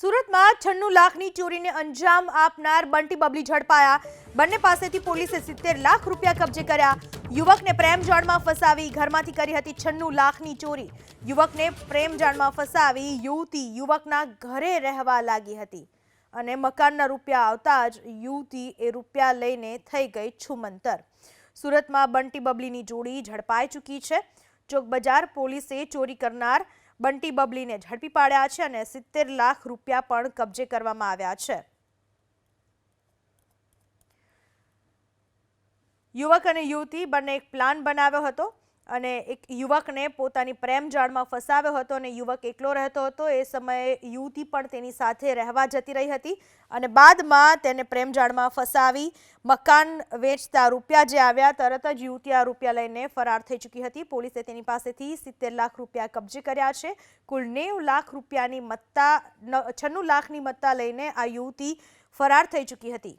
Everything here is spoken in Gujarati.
સુરતમાં છન્નું લાખની ચોરીને અંજામ આપનાર બંટી બબલી ઝડપાયા. બંને પાસેથી પોલીસે સિત્તેર લાખ રૂપિયા કબજે કર્યા. યુવકને પ્રેમ જાળમાં ફસાવી ઘરમાંથી કરી હતી છન્નું લાખની ચોરી. યુવકને પ્રેમ જાળમાં ફસાવી યુવતી યુવકના ઘરે રહેવા લાગી હતી. અને મકાનના રૂપિયા આવતા જ યુવતી એ રૂપિયા લઈને થઈ ગઈ છુમંતર. સુરતમાં બંટી બબલીની જોડી ઝડપાઈ ચૂકી છે. ચોક બજાર પોલીસે ચોરી કરનાર બંટી બબલીને ઝડપી પાડ્યા છે અને સિત્તેર લાખ રૂપિયા પણ કબજે કરવામાં આવ્યા છે. યુવક અને યુવતી બંને એક પ્લાન બનાવ્યો હતો. અને એક યુવકને પોતાની પ્રેમ જાળમાં ફસાવ્યો હતો અને યુવક એકલો રહેતો હતો. એ સમયે યુવતી પણ તેની સાથે રહેવા જતી રહી હતી અને બાદમાં તેને પ્રેમ જાળમાં ફસાવી મકાન વેચતા રૂપિયા જે આવ્યા, તરત જ યુવતી આ રૂપિયા લઈને ફરાર થઈ ચૂકી હતી. પોલીસે તેની પાસેથી સિત્તેર લાખ રૂપિયા કબજે કર્યા છે. કુલ નેવ લાખ રૂપિયાની મત્તા, છન્નું લાખની મત્તા લઈને આ યુવતી ફરાર થઈ ચૂકી હતી.